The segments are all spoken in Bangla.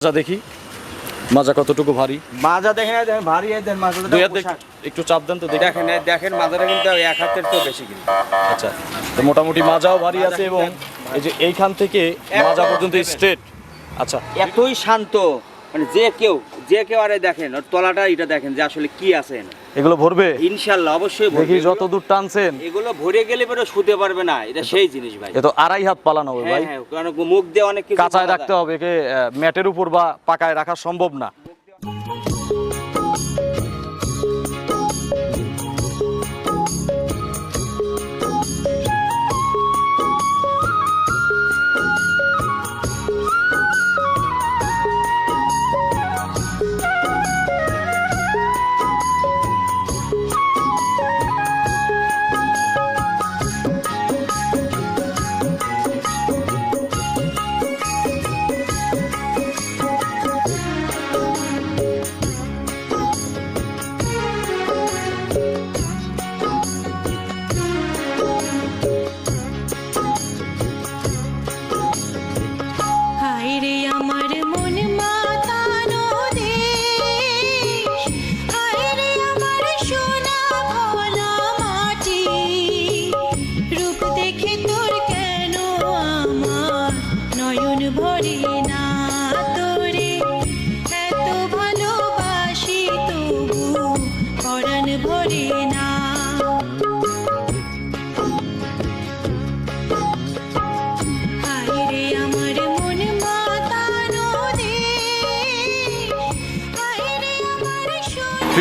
মাজা দেখি। মাজা কতটুকু ভারী? মাজা দেখেন দেখেন ভারী এই দেন মাজা দুই হাত দেখ- একটু চাপ দেন তো দেখি। দেখেন দেখেন মাজাটা কিন্তু এক হাতের তো বেশি কিন্তু। আচ্ছা তো মোটামুটি মাজাও ভারী আছে এবং এই যে এইখান থেকে মাজা পর্যন্ত স্ট্রেট আচ্ছা। এতই শান্ত মানে যে কেউ যে কেউ আরে দেখেন ওর তলাটা এটা দেখেন যে আসলে কি আছে এনে। এগুলো ভরবে? ইনশাআল্লাহ অবশ্যই ভরবে। দেখি যত দূর টানছেন। এগুলো ভরে গেলে পরে শুতে পারবে না এটা সেই জিনিস ভাই। এ তো আড়াই হাত পালানো হবে হ্যাঁ ভাই। হ্যাঁ কারণ মুখ দিয়ে অনেক কিছু কাঁচায় রাখতে হবে একে ম্যাটের উপর বা পাকায় রাখা সম্ভব না।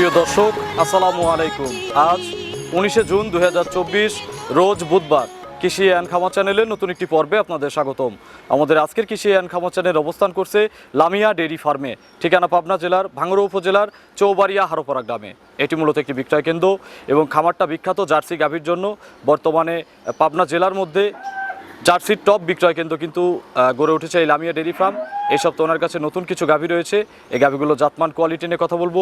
প্রিয় দর্শক, আসসালামু আলাইকুম। আজ উনিশে জুন দু হাজার চব্বিশ, রোজ বুধবার কৃষি অ্যান্ড খামা চ্যানেলের নতুন একটি পর্বে আপনাদের স্বাগতম। আমাদের আজকের কৃষি অ্যান্ড খামা চ্যানেল অবস্থান করছে লামিয়া ডেইরি ফার্মে, ঠিকানা পাবনা জেলার ভাঙ্গড়া উপজেলার চৌবাড়িয়া হারোপাড়া গ্রামে। এটি মূলত একটি বিক্রয় কেন্দ্র এবং খামারটা বিখ্যাত জার্সি গাভীর জন্য। বর্তমানে পাবনা জেলার মধ্যে জার্সির টপ বিক্রয় কেন্দ্র কিন্তু গড়ে উঠেছে এই লামিয়া ডেরি ফার্ম। এই সপ্তাহে ওনার কাছে নতুন কিছু গাভী রয়েছে। এই গাভীগুলো জাতমান কোয়ালিটি নিয়ে কথা বলব।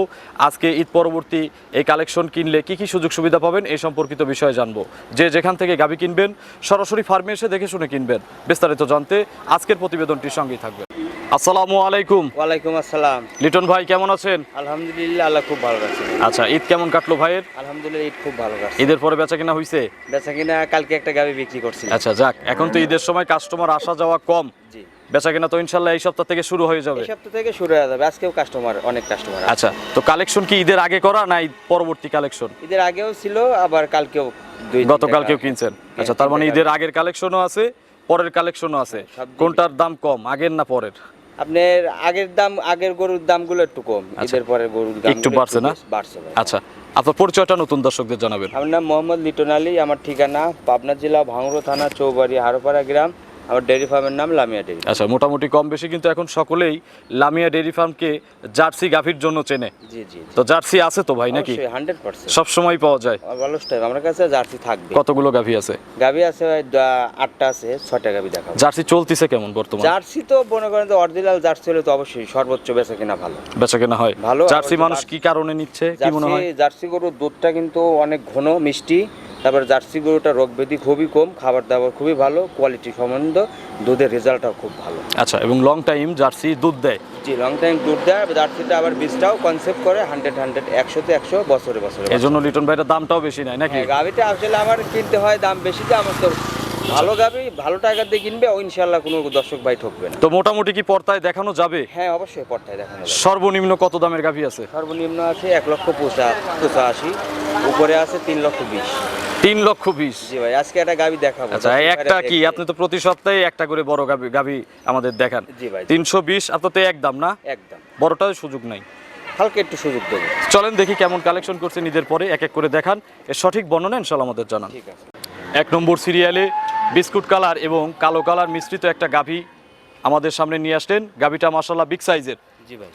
আজকে ঈদ পরবর্তী এই কালেকশন কিনলে কি কি সুযোগ সুবিধা পাবেন এই সম্পর্কিত বিষয়ে জানব। যে যেখান থেকে গাভী কিনবেন সরাসরি ফার্মে এসে দেখে শুনে কিনবেন। বিস্তারিত জানতে আজকের প্রতিবেদনটির সঙ্গেই থাকবে আসসালামু আলাইকুম। ওয়ালাইকুম আসসালাম। লিটন ভাই কেমন আছেন? আলহামদুলিল্লাহ আল্লাহ খুব ভালো রাখছে আচ্ছা ঈদ কেমন কাটলো ভাইয়ের? আলহামদুলিল্লাহ ঈদ খুব ভালো রাখছে ঈদের পরে বেচা কিনা হয়েছে বেচা কিনা কালকে একটা গাড়ি বিক্রি করছি। আচ্ছা যাক এখন তো ঈদের সময় কাস্টমার আসা যাওয়া কম। জি। বেচা কিনা তো ইনশাল্লাহ এই সপ্তাহ থেকে শুরু হয়ে যাবে। এই সপ্তাহ থেকে শুরু হয়ে যাবে। আজকেও কাস্টমার অনেক কাস্টমার আচ্ছা তো কালেকশন কি ঈদের আগে করা না ঈদ পরবর্তী কালেকশন ঈদের আগেও ছিল আবার কালকেও গতকালকেও কিনছেন। আচ্ছা তার মানে ঈদের আগের কালেকশনও আছে পরের কালেকশনও আছে। দিকে। কোনটার দাম কম আগের না পরের? আপনার আগের দাম আগের গরুর দামগুলো একটু কম। ঈদের পরে গরুর দাম একটু বাড়ছে না? বাড়ছে আচ্ছা আপনার পরিচয়টা নতুন দর্শকদের জানাবেন। আমার নাম মোহাম্মদ লিটন আলী, আমার ঠিকানা পাবনা জেলা ভাঙড়ো থানা, চৌবাড়ি, হারোপাড়া গ্রাম। আমার ডেয়ারি ফার্মের নাম লামিয়া ডেয়ারি আচ্ছা মোটামুটি কম বেশি কিন্তু এখন সকলেই লামিয়া ডেইরি ফার্মকে জার্সি গাভীর জন্য চেনে। জি জি তো জার্সি আছে তো ভাই নাকি? হান্ড্রেড পার্সেন্ট সব সময় পাওয়া যায়। ভালো টাইম আমার কাছে জার্সি থাকবে। কতগুলো গাভী আছে? গাবি আছে আটটা আছে ছয়টা গাভী দেখাবো। জার্সি চলতিছে কেমন বর্তমানে? জার্সি তো মনে করেন অরিজিনাল জার্সি হলে তো অবশ্যই সর্বোচ্চ বেচা কিনা ভালো। বেচা কেনা হয়। ভালো, জার্সি মানুষ কি কারণে নিচ্ছে কি মনে হয়? জার্সি গরুর দুধটা কিন্তু অনেক ঘন মিষ্টি। তারপর জার্সি গরুটা রোগ ব্যাধি খুবই কম খাবার দাবার খুবই ভালো কোয়ালিটি সম্বন্ধ দুধের রেজাল্টটাও খুব ভালো। আচ্ছা এবং লং টাইম জার্সি দুধ দেয়? জি লং টাইম দুধ দেয় জার্সিটা আবার বীজটাও কনসেপ্ট করে হান্ড্রেড হান্ড্রেড একশো একশোতে একশো বছরে বছরে এই জন্য লিটন ভাইটার দামটাও বেশি নেয় নাকি? গাড়িটা গাভিটা আসলে আমার কিনতে হয় দাম বেশি তো আমার তো ভালো গাভি ভালো টাকা দিয়ে কিনবে ও ইনশাল্লাহ কোনো দর্শক ভাই ঠকবে না। তো মোটামুটি কি পর্তায় দেখানো যাবে? হ্যাঁ অবশ্যই পট্টায় দেখানো যাবে। সর্বনিম্ন কত দামের গাভী আছে? সর্বনিম্ন আছে এক লক্ষ পঁচা পঁচাশি। উপরে আছে তিন লক্ষ বিশ। তিন লক্ষ বিশ। জি ভাই আজকে একটা গাভি দেখাবো। আচ্ছা একটা কি? আপনি তো প্রতি সপ্তাহে একটা করে বড় গাভী গাভী আমাদের দেখান। জি ভাই তিনশো বিশ আপনার তো এক দাম না? একদম। বড়টাও সুযোগ নাই। হালকা একটু সুযোগ দেবো। চলেন দেখি কেমন কালেকশন করছেন ঈদের পরে এক এক করে দেখান। এর সঠিক বর্ণনা ইনশাল্লাহ আমাদের জানান। ঠিক আছে। এক নম্বর সিরিয়ালে বিস্কুট কালার এবং কালো কালার মিশ্রিত একটা গাভী আমাদের সামনে নিয়ে আসলেন। গাভীটা মাসাল্লাহ বিগ সাইজের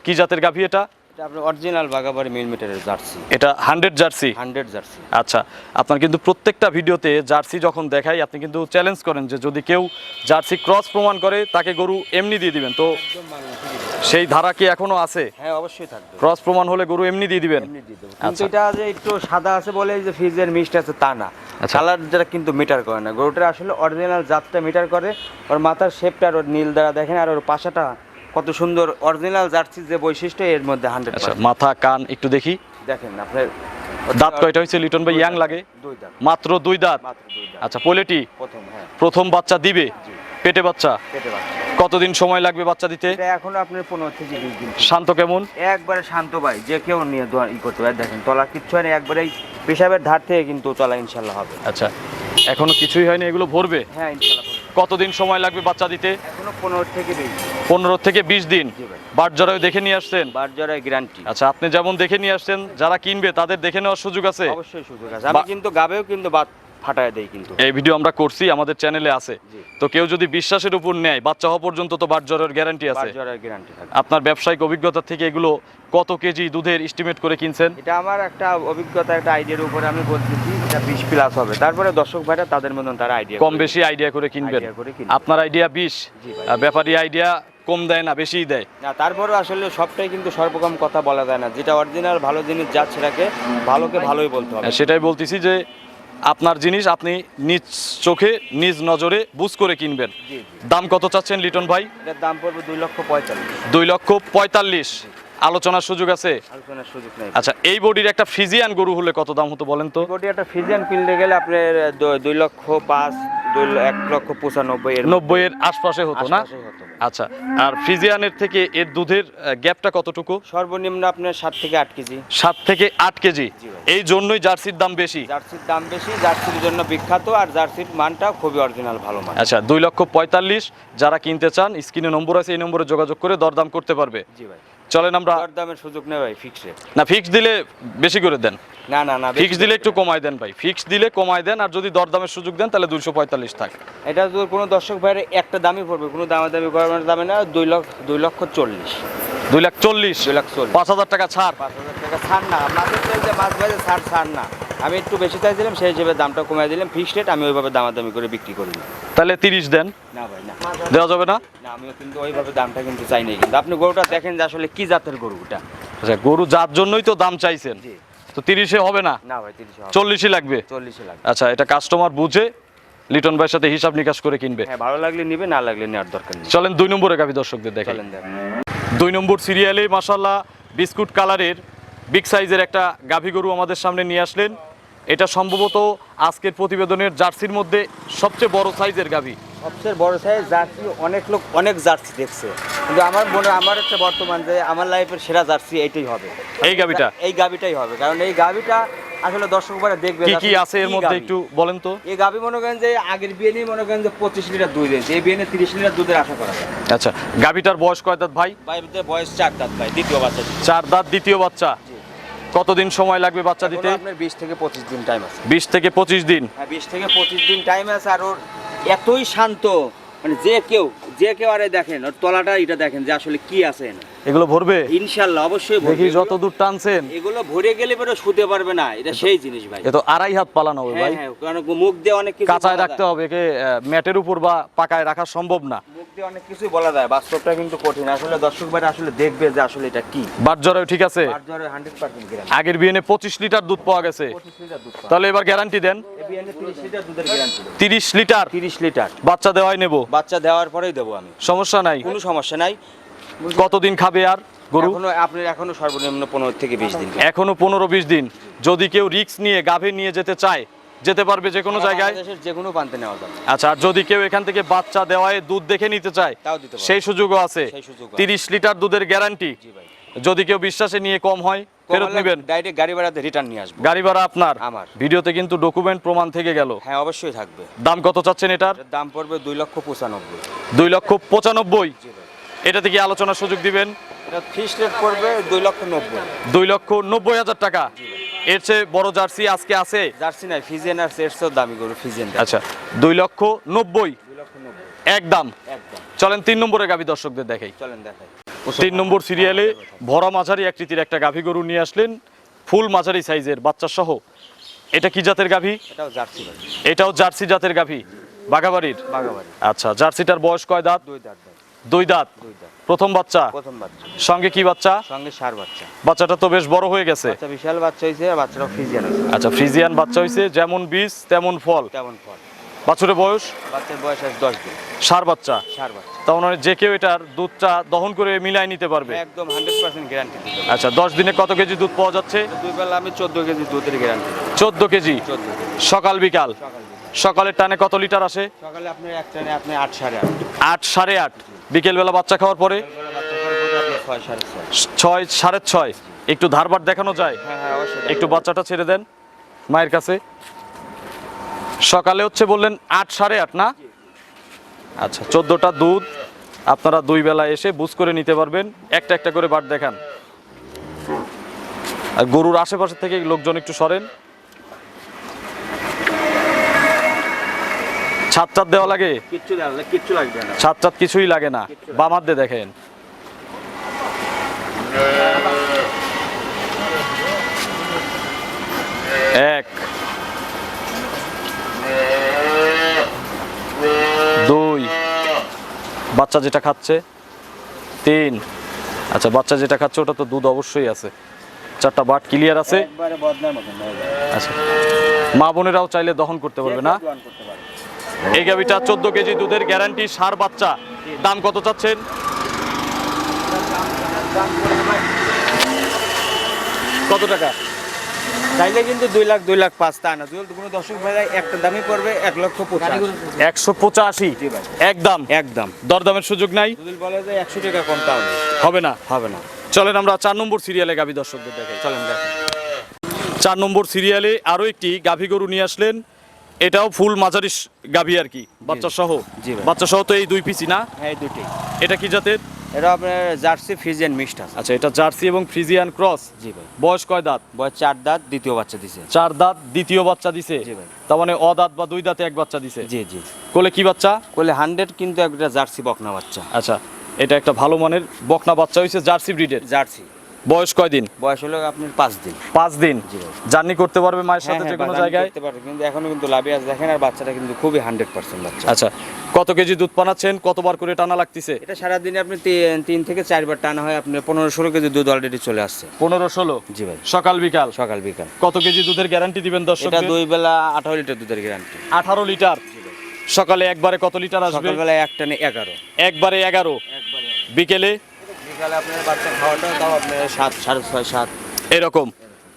কি জাতের গাভী এটা? এটা আপনার অরিজিনাল বাগাবাড়ি মিলিমিটারের জার্সি এটা হান্ড্রেড জার্সি হান্ড্রেড জার্সি আচ্ছা আপনার কিন্তু প্রত্যেকটা ভিডিওতে জার্সি যখন দেখাই আপনি কিন্তু চ্যালেঞ্জ করেন যে যদি কেউ জার্সি ক্রস প্রমাণ করে তাকে গরু এমনি দিয়ে দিবেন। তো সেই ধারা কি এখনও আছে? হ্যাঁ অবশ্যই থাকবে। ক্রস প্রমাণ হলে গরু এমনি দিয়ে দিবেন? দেবো। আচ্ছা। কিন্তু এটা যে একটু সাদা আছে বলে যে ফ্রিজের মিষ্টি আছে তা না। আচ্ছা। কালার যেটা কিন্তু মিটার করে না। গরুটা আসলে অরিজিনাল জাতটা মিটার করে। ওর মাথার শেপটা আর ওর নীল দ্বারা দেখেন আর ওর পাশাটা কত সুন্দর অরিজিনাল জার্সির যে বৈশিষ্ট্য এর মধ্যে হান্ড্রেড আচ্ছা মাথা কান একটু দেখি। দেখেন আপনার দাঁত কয়টা হয়েছে? লিটন ভাই ইয়াং লাগে? দুই দাঁত। মাত্র দুই দাঁত? আচ্ছা পোলেটি? প্রথম হ্যাঁ। প্রথম বাচ্চা দিবে। পেটে বাচ্চা? পেটে বাচ্চা। কতদিন সময় লাগবে বাচ্চা দিতে? এটা এখনও আপনার পনেরো থেকে বিশ দিন। শান্ত কেমন? একবারে শান্ত ভাই যে কেউ নিয়ে দোয়া- ই করতে পারে। দেখেন তলা কিচ্ছু হয় না একবারে পেশাবের ধার থেকে কিন্তু তলা ইনশাল্লাহ হবে। আচ্ছা এখনও কিছুই হয়নি এগুলো ভরবে? হ্যাঁ ইনশাল্লাহ। কতদিন সময় লাগবে বাচ্চা দিতে? পনেরো থেকে বিশ দিন। পনেরো থেকে বিশ দিন। জি ভাই। বাট জরায়ু দেখে নিয়ে আসছেন? বার জরায় গ্যারান্টি আচ্ছা আপনি যেমন দেখে নিয়ে আসছেন যারা কিনবে তাদের দেখে নেওয়ার সুযোগ আছে? অবশ্যই সুযোগ আছে। আমি কিন্তু গাবেও কিন্তু ফাটায় দেই কিন্তু। এই ভিডিও আমরা করছি আমাদের চ্যানেলে আছে। তো কেউ যদি বিশ্বাসের উপর নেয় বাচ্চা হওয়া পর্যন্ত তো বাট জ্বরের গ্যারান্টি আছে। গ্যারান্টি থাকে। আপনার ব্যবসায়িক অভিজ্ঞতা থেকে এগুলো কত কেজি দুধের এস্টিমেট করে কিনছেন? এটা আমার একটা অভিজ্ঞতা একটা আইডিয়ার উপরে আমি বলতেছি এটা বিশ প্লাস হবে। তারপরে দর্শক ভাইরা তাদের মতন তারা আইডিয়া কম বেশি আইডিয়া করে কিনবেন। আপনার আইডিয়া বিশ জি ভাই। আর ব্যাপারী আইডিয়া কম দেয় না বেশিই দেয়। না তারপরে আসলে সবটাই কিন্তু সর্বকম কথা বলা যায় না। যেটা অরিজিনাল ভালো জিনিস যা সেটাকে ভালোকে ভালোই বলতে হবে। হ্যাঁ, সেটাই বলতেছি যে আপনার জিনিস আপনি নিজ চোখে নিজ নজরে বুঝ করে কিনবেন। দাম কত চাচ্ছেন লিটন ভাই? দাম পড়বে দুই লক্ষ পঁয়তাল্লিশ। দুই লক্ষ পঁয়তাল্লিশ। আলোচনার সুযোগ আছে? আলোচনার সুযোগ নাই। আচ্ছা এই বডির একটা ফিজিয়ান গরু হলে কত দাম হতো বলেন তো? বডি একটা ফিজিয়ান কিনতে গেলে আপনার দুই লক্ষ পাঁচ দুই এক লক্ষ পঁচানব্বই এর নব্বই এর আশপাশে হতো না। আচ্ছা আর ফ্রিজিয়ানের থেকে এর দুধের গ্যাপটা কতটুকু? সর্বনিম্ন আপনার সাত থেকে আট কেজি। সাত থেকে আট কেজি। এই জন্যই জার্সির দাম বেশি? জার্সির দাম বেশি জার্সির জন্য বিখ্যাত আর জার্সির মানটা খুবই অরিজিনাল ভালো মান। আচ্ছা দুই লক্ষ পঁয়তাল্লিশ যারা কিনতে চান স্ক্রিনে নম্বর আছে এই নম্বরে যোগাযোগ করে দরদাম করতে পারবে। জি ভাই। চলেন আমরা দর দামের সুযোগ নেই ভাই ফিক্সে না ফিক্স দিলে বেশি করে দেন। না না না ফিক্স দিলে একটু কমায় দেন ভাই। ফিক্স দিলে কমায় দেন আর যদি দরদামের সুযোগ দেন তাহলে দুইশো পঁয়তাল্লিশ থাক। এটা তো কোনো দর্শক ভাইয়ের একটা দামই পড়বে কোনো দামাদামি করার দামে না দুই লক্ষ দুই লক্ষ চল্লিশ। দুই লাখ চল্লিশ? দুই লাখ চল্লিশ। পাঁচ হাজার টাকা ছাড়। পাঁচ হাজার টাকা ছাড় না মাছের যে মাছ ভাইতে ছাড় ছাড় না। আমি একটু বেশি চাইছিলাম সেই হিসেবে দামটা কমিয়ে দিলাম। ফিক্সড রেট আমি ওইভাবে দামাদামি করে বিক্রি করি না। তাহলে তিরিশ দেন। না ভাই না। দেওয়া যাবে না? না আমিও কিন্তু ওইভাবে দামটা কিন্তু চাই নাই। কিন্তু আপনি গরুটা দেখেন যে আসলে কি জাতের গরুটা আচ্ছা গরু যার জন্যই তো দাম চাইছেন। তো তিরিশে হবে না? না ভাই তিরিশ চল্লিশই লাগবে? চল্লিশে লাগবে। আচ্ছা এটা কাস্টমার বুঝে লিটন ভাইয়ের সাথে হিসাব নিকাশ করে কিনবে। হ্যাঁ ভালো লাগলে নিবে না লাগলে নেওয়ার দরকার নেই। চলেন দুই নম্বরে গাভী দর্শকদের দেখেন চলেন দেখেন দুই নম্বর সিরিয়ালে মাসাল্লাহ বিস্কুট কালারের বিগ সাইজের একটা গাভী গরু আমাদের সামনে নিয়ে আসলেন। এটা সম্ভবত আজকের প্রতিবেদনের জার্সির মধ্যে সবচেয়ে বড় সাইজের গাভী। সবচেয়ে বড় সাইজ জার্সি অনেক লোক অনেক জার্সি দেখছে। কিন্তু আমার মনে আমার একটা বর্তমান যে আমার লাইফের সেরা জার্সি এইটাই হবে। এই গাভীটা? এই গাবিটাই হবে কারণ এই গাবিটা আসলে দর্শক ভাইরা দেখবে কি কি আছে এর মধ্যে একটু বলেন তো। এই গাবি মনে করেন যে আগের বিয়ে নিয়ে মনে করেন যে পঁচিশ লিটার দুধ দিয়েছে এই বিয়ে নিয়ে তিরিশ লিটার দুধের আশা করা যায়। আচ্ছা গাভীটার বয়স কয় দাঁত ভাই? বাইরের বয়স চার দাঁত ভাই দ্বিতীয় বাচ্চা। চার দাঁত দ্বিতীয় বাচ্চা। কতদিন সময় লাগবে বাচ্চা দিতে? আপনার বিশ থেকে পঁচিশ দিন টাইম আছে। বিশ থেকে পঁচিশ দিন? হ্যাঁ বিশ থেকে পঁচিশ দিন টাইম আছে আর ওর এতই শান্ত মানে যে কেউ যে কেউ আরে দেখেন ওর তলাটা এটা দেখেন যে আসলে কি আছে এনে। এগুলো ভরবে? ইনশাল্লাহ অবশ্যই ভরবে। দেখি যত দূর টানছেন। এগুলো ভরে গেলে পরে শুতে পারবে না এটা সেই জিনিস ভাই। এ তো আড়াই হাত পালানো হবে হ্যাঁ ভাই। হ্যাঁ কারণ মুখ দিয়ে অনেক কিছু কাঁচায় রাখতে হবে একে ম্যাটের উপর বা পাকায় রাখা সম্ভব না। মুখ দিয়ে অনেক কিছুই বলা যায় বাস্তবটা কিন্তু কঠিন। আসলে দর্শক ভাইরা আসলে দেখবে যে আসলে এটা কি। বাট জ্বরেও ঠিক আছে। হান্ড্রেড পার্সেন্ট গ্যারান্টি আগের বিয়েনে পঁচিশ লিটার দুধ পাওয়া গেছে। পঁচিশ লিটার দুধ তাহলে এবার গ্যারান্টি দেন। বিয়ানে তিরিশ লিটার দুধের গ্যারান্টি তিরিশ লিটার? তিরিশ লিটার। বাচ্চা দেওয়াই নেব। বাচ্চা দেওয়ার পরেই দেবো আমি। সমস্যা নাই। কোনো সমস্যা নাই। কতদিন খাবে আর গরু? আপনার এখনও সর্বনিম্ন পনেরো থেকে বিশ দিন এখনও পনেরো বিশ দিন। যদি কেউ রিক্স নিয়ে গাভে নিয়ে যেতে চায় যেতে পারবে যে কোনো জায়গায়? যে কোনো প্রান্তে নেওয়া যাবে। আচ্ছা আর যদি কেউ এখান থেকে বাচ্চা দেওয়ায় দুধ দেখে নিতে চায়। সেই সুযোগও আছে। তিরিশ লিটার দুধের গ্যারান্টি। যদি কেউ বিশ্বাসে নিয়ে কম হয় ফেরত নেবেন। ডাইরেক্ট গাড়ি ভাড়াতে রিটার্ন নিয়ে আসব। গাড়ি ভাড়া আপনার। আমার। ভিডিওতে কিন্তু ডকুমেন্ট প্রমাণ থেকে গেল। হ্যাঁ অবশ্যই থাকবে। দাম কত চাচ্ছেন এটার? দাম পড়বে দুই লক্ষ পঁচানব্বই। দুই লক্ষ পঁচানব্বই। এটাতে কি আলোচনার সুযোগ দিবেন। এটা ফিক্সড রেট পড়বে দুই লক্ষ নব্বই। দুই লক্ষ নব্বই হাজার টাকা। এর চেয়ে বড় জার্সি আজকে আছে? জার্সি নাই ফিজিয়ান আর সেটসও দামি গরু ফিজিয়ান আচ্ছা দুই লক্ষ নব্বই। একদম। চলেন তিন নম্বরে গাভী দর্শকদের দেখাই। চলেন দেখাই। তিন নম্বর সিরিয়ালে ভরা মাঝারি আকৃতির একটা গাভী গরু নিয়ে আসলেন। ফুল মাঝারি সাইজের বাচ্চা সহ। এটা কি জাতের গাভী? এটাও জার্সি এটাও জার্সি জাতের গাভী। বাগাবাড়ি আচ্ছা জার্সিটার বয়স কয় দাঁত দুই দাঁত। দুই দাঁত? প্রথম বাচ্চা? প্রথম বাচ্চা। সঙ্গে কি বাচ্চা? সঙ্গে সার বাচ্চা। বাচ্চাটা তো বেশ বড় হয়ে গেছে। বাচ্চা বিশাল বাচ্চা হয়েছে আর বাচ্চাটাও ফিজিয়ান হয়েছে আচ্ছা ফ্রিজিয়ান বাচ্চা হয়েছে যেমন বীজ তেমন ফল। তেমন ফল। বাছুরের বয়স? বাচ্চার বয়স আছে দশ দিন। সার বাচ্চা? সার বাচ্চা। তার মানে যে কেউ এটার দুধটা দহন করে মিলাই নিতে পারবে? একদম হান্ড্রেড পার্সেন্ট গ্যারান্টি আচ্ছা দশ দিনে কত কেজি দুধ পাওয়া যাচ্ছে? দুই বেলা আমি চোদ্দ কেজি দুধের গ্যারান্টি চোদ্দ কেজি? বিকাল? সকাল বিকাল। সকালের টানে কত লিটার আসে? সকালে আপনি এক টানে আপনি আট সাড়ে আট। আট সাড়ে আট। বিকেলবেলা বাচ্চা খাওয়ার পরে? সাড়ে ছয় সাড়ে ছয়। একটু ধারবার দেখানো যায়? হ্যাঁ হ্যাঁ একটু বাচ্চাটা ছেড়ে দেন মায়ের কাছে। সকালে হচ্ছে বললেন আট সাড়ে আট না? আচ্ছা চোদ্দোটা দুধ। আপনারা দুই বেলা এসে বুঝ করে নিতে পারবেন। একটা একটা করে বাট দেখান। আর গরুর আশেপাশে থেকে লোকজন একটু সরেন। ছাদ ছাদ দেওয়া লাগে কিচ্ছু লাগবে না। ছাদ ছাদ কিছুই লাগে না। বামার দিয়ে দেখেন। এক। দুই। বাচ্চা যেটা খাচ্ছে তিন। আচ্ছা বাচ্চা যেটা খাচ্ছে ওটা তো দুধ অবশ্যই আছে। চারটা বাট ক্লিয়ার আছে। আচ্ছা। মা বোনেরাও চাইলে দহন করতে পারবে না যে কেউ দোয়ান করতে পারে। এই গাভিটা চোদ্দ কেজি দুধের গ্যারান্টি সার বাচ্চা। দাম কত চাচ্ছেন? কত টাকা? চাইলে কিন্তু দুই লাখ দুই লাখ পাঁচ তা না। কোনো দর্শক ভাই একটা দামই পড়বে এক লক্ষ একশো পঁচাশি? একদম? একদম। দরদামের সুযোগ নাই? বলে যে একশো টাকা কম নেই। হবে না? হবে না। চলেন আমরা চার নম্বর সিরিয়ালে গাভী দর্শকদের দেখাই। চলেন দেখেন। চার নম্বর সিরিয়ালে আরও একটি গাভী গরু নিয়ে আসলেন। এটাও ফুল মাঝারি গাভী আর কি বাচ্চা সহ। বাচ্চা সহ তো এই দুই পিসি না? হ্যাঁ দুটি এটা কি জাতের? এটা আপনার জার্সি ফিজিয়ান মিক্সড আছে। আচ্ছা এটা জার্সি এবং ফ্রিজিয়ান ক্রস? জি ভাই। বয়স কয় দাঁত? বয়স চার দাঁত দ্বিতীয় বাচ্চা দিছে। চার দাঁত দ্বিতীয় বাচ্চা দিছে? জি ভাই। তার মানে অদাঁত বা দুই দাঁতে এক বাচ্চা দিছে? জি জি। কোলে কি বাচ্চা? বলে হান্ড্রেড কিন্তু একটা জার্সি বকনা বাচ্চা। আচ্ছা এটা একটা ভালো মানের বকনা বাচ্চা হয়েছে জার্সি ব্রিডের। জার্সি। বয়স কয় দিন বয়স হলো আপনার পাঁচ দিন। পাঁচ দিন। জার্নি করতে পারবে মায়ের হ্যাঁ সাথে যে হ্যাঁ কোনো জায়গায়? করতে পারবে কিন্তু এখনও কিন্তু লাভে আছে। দেখেন আর বাচ্চাটা কিন্তু খুবই হান্ড্রেড পার্সেন্ট বাচ্চা। আচ্ছা কত কেজি দুধ পানাচ্ছেন কতবার করে টানা লাগতেছে? এটা সারাদিনে আপনি তিন থেকে চারবার টানা হয়। আপনি পনেরো ষোলো কেজি দুধ অলরেডি চলে আসছে। পনেরো ষোলো? জি ভাই। সকাল বিকাল? সকাল বিকাল। কত কেজি দুধের গ্যারান্টি দিবেন দর্শক এটা দুই বেলা আঠারো লিটার দুধের গ্যারান্টি আঠারো লিটার? সকালে একবারে কত লিটার আসবে? সকালবেলা এক টানে এগারো। একবারে এগারো। বিকেলে? বিকালে আপনার বাচ্চা খাওয়াটা তাও আপনার সাত সাড়ে ছয় সাত। এরকম।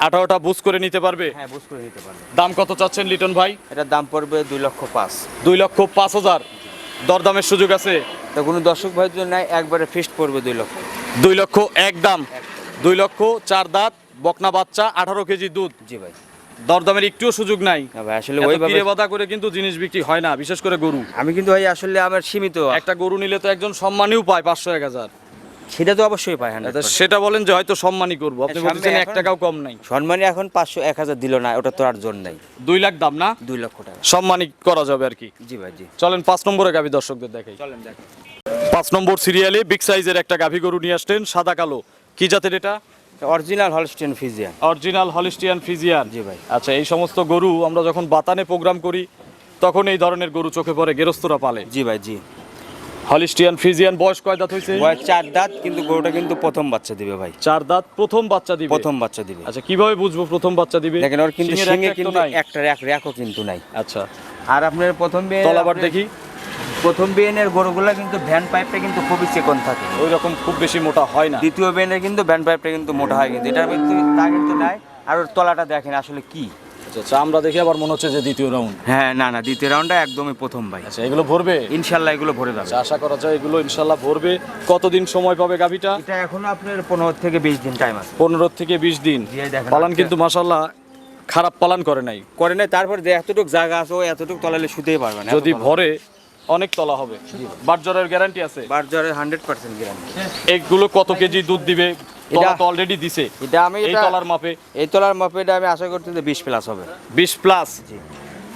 আঠারোটা বুঝ করে নিতে পারবে? হ্যাঁ করে নিতে পারবে। দাম কত চাচ্ছেন লিটন ভাই? এটার দাম পড়বে দুই লক্ষ পাঁচ। দুই লক্ষ পাঁচ হাজার। দরদামের সুযোগ আছে? তো কোনো দর্শক ভাই যদি নাই একবারে ফিক্সড পড়বে দুই লক্ষ। দুই লক্ষ একদম দুই লক্ষ চার দাঁত বকনা বাচ্চা আঠারো কেজি দুধ। জি ভাই। দরদামের একটুও সুযোগ নাই। আসলে ওইভাবে বাধা করে কিন্তু জিনিস বিক্রি হয় না বিশেষ করে গরু। আমি কিন্তু ভাই আসলে আমার সীমিত। একটা গরু নিলে তো একজন সম্মানীও পায় পাঁচশো এক হাজার। সেটা তো অবশ্যই পাই তা সেটা বলেন যে হয়তো সম্মানই করব। আপনি সামনে বলছেন এক টাকাও কম নাই। সম্মানী এখন পাঁচশো এক হাজার দিল না ওটা তো আর জোর নাই। দুই লাখ দাম না? দুই লক্ষ টাকা। সম্মানই করা যাবে আর কি। জি ভাই জি। চলেন পাঁচ নম্বরে গাভী দর্শকদের দেখাই। চলেন দেখেন পাঁচ নম্বর সিরিয়ালে বিগ সাইজের একটা গাভী গরু নিয়ে আসলেন সাদা কালো। কি জাতের এটা? Original Holstein Friesian. Original Holstein Friesian. জি ভাই। আচ্ছা এই সমস্ত গরু আমরা যখন বাতানে প্রোগ্রাম করি তখন এই ধরনের গরু চোখে পড়ে গেরস্তরা পালে। জি ভাই জি। হলিস্টিয়ান ফিজিয়ান বয়স কয় দাঁত হয়েছে বয়স চার দাঁত কিন্তু গরুটা কিন্তু প্রথম বাচ্চা দিবে ভাই। চার দাঁত প্রথম বাচ্চা দিবে? প্রথম বাচ্চা দিবে। আচ্ছা কীভাবে বুঝব প্রথম বাচ্চা দিবে? দেখেন ওর কিন্তু একটা কিন্তু একটা র্যাক র্যাকও কিন্তু নাই। আচ্ছা। আর আপনার প্রথম বিয়ে তলাবার দেখি। প্রথম বিয়েনের গরুগুলো কিন্তু ভ্যান পাইপটা কিন্তু খুবই চেকন থাকে। ওই রকম খুব বেশি মোটা হয় না। দ্বিতীয় বিয়েনের কিন্তু ভ্যান পাইপটা কিন্তু মোটা হয় কিন্তু। এটার কিন্তু তা কিন্তু নাই। আর ওর তলাটা দেখেন আসলে কি। আচ্ছা আচ্ছা আমরা দেখি আবার মনে হচ্ছে যে দ্বিতীয় রাউন্ড হ্যাঁ না না দ্বিতীয় রাউন্ডটা একদমই প্রথম ভাই। আচ্ছা এগুলো ভরবে? ইনশাল্লাহ এগুলো ভরে যাবে। আচ্ছা আশা করা যায় এগুলো ইনশাল্লাহ ভরবে। কতদিন সময় পাবে গাভিটা? এটা এখনও আপনার পনেরো থেকে বিশ দিন টাইম আছে। পনেরো থেকে বিশ দিন। জি, এই দেখেন। পালান কিন্তু মাসাল্লাহ খারাপ পালান করে নাই। করে নাই তারপর যে এতটুকু জায়গা আছে ও এতটুকু তলালে শুতেই পারবে না যদি ভরে অনেক তলা হবে। বাটজরের গ্যারান্টি আছে? বার জ্বরের হান্ড্রেড পার্সেন্ট গ্যারান্টি এগুলো কত কেজি দুধ দিবে? এটা- অলরেডি দিছে। এটা আমি এই তলার মাপে। এই তলার মাপে এটা আমি আশা যে বিশ প্লাস হবে। বিশ প্লাস জি।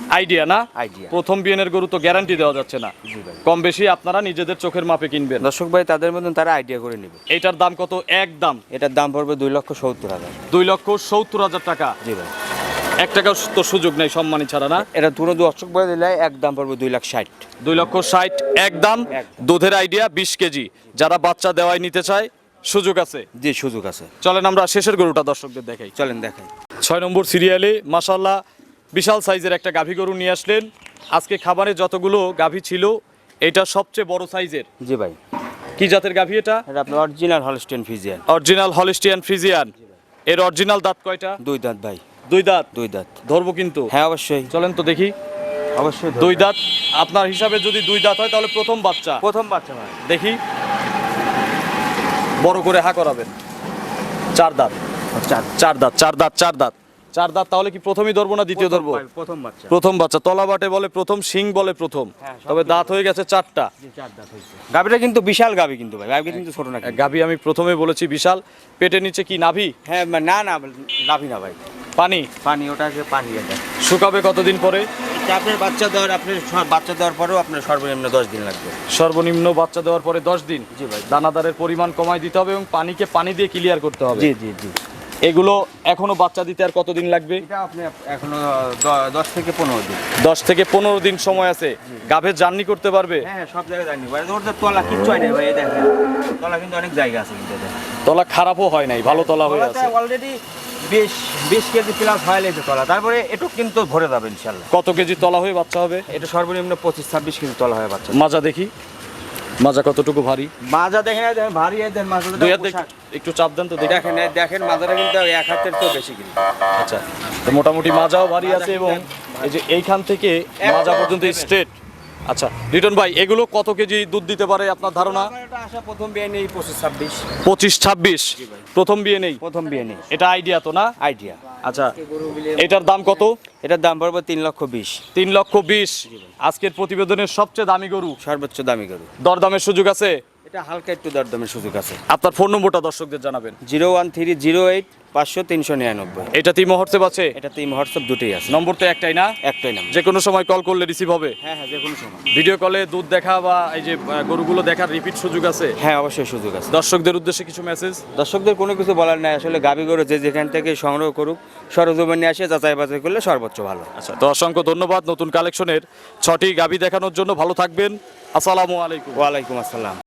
আইডিয়া না? Idea। প্রথম গরু তো গ্যারান্টি দেওয়া যাচ্ছে না। কম বেশি আপনারা নিজেদের চোখের মাপে কিনবেন। দর্শক ভাই তাদের মতন তারা আইডিয়া করে নেবে। এইটার দাম কত? এক দাম। এটার দাম পড়বে দুই লক্ষ সত্তর হাজার। দুই লক্ষ সত্তর হাজার টাকা। জি ভাই। এক টাকাও তো সুযোগ নেই সম্মানী ছাড়া না? এটা পুরো দর্শক ভাই দিলে এক দাম পড়বে দুই লাখ ষাট। দুই লক্ষ ষাট এক দাম। দুধের আইডিয়া বিশ কেজি। যারা বাচ্চা দেওয়াই নিতে চায় সুযোগ আছে? জি সুযোগ আছে। চলেন আমরা শেষের গরুটা দর্শকদের দেখাই। চলেন দেখাই। ছয় নম্বর সিরিয়ালে মাসাল্লাহ বিশাল সাইজের একটা গাভী গরু নিয়ে আসলেন। আজকে খাবারে যতগুলো গাভী ছিল এটা সবচেয়ে বড় সাইজের। জি ভাই। কি জাতের গাভী এটা? এটা আপনার original Holstein Friesian original Holstein Friesian এর অরিজিনাল দাঁত কয়টা? দুই দাঁত ভাই। দুই দাঁত? দুই দাঁত। ধরবো কিন্তু। হ্যাঁ অবশ্যই। চলেন তো দেখি। অবশ্যই দুই দাঁত। আপনার হিসাবে যদি দুই দাঁত হয় তাহলে প্রথম বাচ্চা। প্রথম বাচ্চা ভাই। দেখি। বড় করে হা করাবেন। চার দাঁত। চার দাঁত। চার দাঁত চার দাঁত চার দাঁত। তাহলে কি প্রথমই ধরবো না দ্বিতীয় ধরবো? প্রথম বাচ্চা। প্রথম বাচ্চা তলা বাটে বলে প্রথম শিং বলে প্রথম। হ্যাঁ, তবে দাঁত হয়ে গেছে চারটা। গাবিটা কিন্তু বিশাল গাবি কিন্তু ভাই গাবি কিন্তু ছোট না কিন্তু। গাভী আমি প্রথমে বলেছি বিশাল। পেটের নিচে কি নাভি? হ্যাঁ না না গাবি না ভাই। পানি? পানি ওটা পানি এটা। শুকাবে কতদিন পরে? আপনার বাচ্চা দেওয়ার আপনার বাচ্চা দেওয়ার পরেও আপনার সর্বনিম্ন দশ দিন লাগবে। সর্বনিম্ন বাচ্চা দেওয়ার পরে দশ দিন? জি ভাই। দানাদারের পরিমাণ কমাই দিতে হবে এবং পানিকে পানি দিয়ে ক্লিয়ার করতে হবে। জি জি জি। এগুলো এখনও বাচ্চা দিতে আর কতদিন লাগবে? এটা আপনি এখনও দশ থেকে পনেরো দিন। দশ থেকে পনেরো দিন সময় আছে। গাভের জার্নি করতে পারবে? হ্যাঁ সব জায়গায় তো তলা কিচ্ছু হয় না ভাই দেখেন। তলা কিন্তু অনেক জায়গা আছে কিন্তু তলা খারাপও হয় নাই ভালো তলা হয়ে আছে। অলরেডি বিশ বিশ কেজি প্লাস হয়ে লেগেছে তলা। তারপরে এটু কিন্তু ভরে যাবে ইনশাল্লাহ। কত কেজি তলা হয়ে বাচ্চা হবে? এটা সর্বনিম্ন পঁচিশ ছাব্বিশ কেজি তলা হয় বাচ্চা মাজা দেখি। মাজা কতটুকু ভারী? মাজা দেখেন দেখেন ভারী দেখেন মাজা দুই হাত একটু চাপ দেন তো দেখেন দেখেন মাজাটা কিন্তু এক হাতের তো বেশি কিন্তু। আচ্ছা তো মোটামুটি মাজাও ভারী আছে এবং এই যে এইখান থেকে মাজা পর্যন্ত স্ট্রেট আচ্ছা রিটন ভাই এগুলো কত কেজি দুধ দিতে পারে আপনার ধারণা? প্রথম বিয়ে নেই পঁচিশ ছাব্বিশ। পঁচিশ ছাব্বিশ প্রথম বিয়ে নেই? প্রথম বিয়ে নেই। এটা আইডিয়া তো না? আইডিয়া আচ্ছা এটার দাম কত? এটার দাম পড়বে তিন লক্ষ বিশ। তিন লক্ষ বিশ। আজকের প্রতিবেদনের সবচেয়ে দামি গরু? সর্বোচ্চ দামি গরু। দরদামের সুযোগ আছে? এটা হালকা একটু দরদামের সুযোগ আছে। আপনার ফোন নম্বরটা দর্শকদের জানাবেন। Zero one three zero eight পাঁচশো তিনশো নিরানব্বই। এটা তিমো হোয়াটসঅ্যাপ আছে? এটা তিন হোয়াটসঅ্যাপ দুটোই আছে। নম্বর তো একটাই না? একটাই নাম যে কোনো সময় কল করলে রিসিভ হবে? হ্যাঁ হ্যাঁ যে কোনো সময় ভিডিও কলে দুধ দেখা বা এই যে গরুগুলো দেখার রিপিট সুযোগ আছে? হ্যাঁ অবশ্যই সুযোগ আছে। দর্শকদের উদ্দেশ্যে কিছু মেসেজ দর্শকদের কোনো কিছু বলার নাই। আসলে গাবি গরু যে যেখান থেকে সংগ্রহ করুক সরজমিনে আসে যাচাই বাছাই করলে সর্বোচ্চ ভালো। আচ্ছা তো অসংখ্য ধন্যবাদ নতুন কালেকশনের ছটি গাবি দেখানোর জন্য ভালো থাকবেন। আসসালামু আলাইকুম। ওয়ালাইকুম আসসালাম।